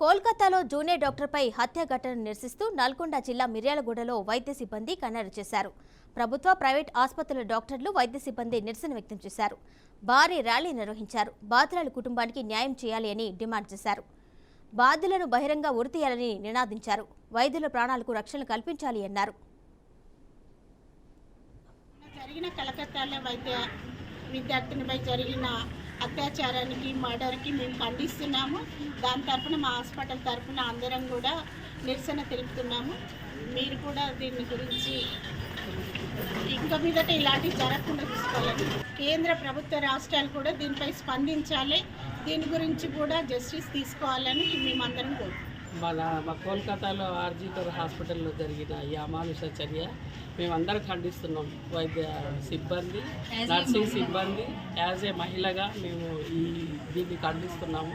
కోల్కతాలో జూనియర్ డాక్టర్పై హత్య ఘటనను నిరసిస్తూ నల్గొండ జిల్లా మిర్యాలగూడలో వైద్య సిబ్బంది కన్నెర చేశారు. ప్రభుత్వ ప్రైవేట్ ఆసుపత్రుల డాక్టర్లు వైద్య సిబ్బంది నిరసన వ్యక్తం చేశారు. భారీ ర్యాలీ నిర్వహించారు. బాధితుల కుటుంబానికి న్యాయం చేయాలి అని డిమాండ్ చేశారు. బాధ్యులను బహిరంగ ఉరితీయాలని నినాదించారు. వైద్యుల ప్రాణాలకు రక్షణ కల్పించాలి అన్నారు. జరిగిన కలకత్తాలో వైద్య విద్యార్థినిపై జరిగిన అత్యాచారానికి మర్డర్కి మేము ఖండిస్తున్నాము. దాని తరపున మా హాస్పిటల్ తరపున అందరం కూడా నిరసన తెలుపుతున్నాము. మీరు కూడా దీని గురించి ఇంకా మీదట ఇలాంటివి జరగకుండా చూసుకోవాలని. కేంద్ర ప్రభుత్వ రాష్ట్రాలు కూడా దీనిపై స్పందించాలి. దీని గురించి కూడా జస్టిస్ తీసుకోవాలని మేమందరం కోరుకుంటున్నాం. మన మా కోల్కతాలో ఆర్జీకర్ హాస్పిటల్లో జరిగిన ఈ అమానుష చర్య మేమందరం ఖండిస్తున్నాం. వైద్య సిబ్బంది నర్సింగ్ సిబ్బంది యాజ్ ఏ మహిళగా మేము ఈ దీన్ని ఖండిస్తున్నాము.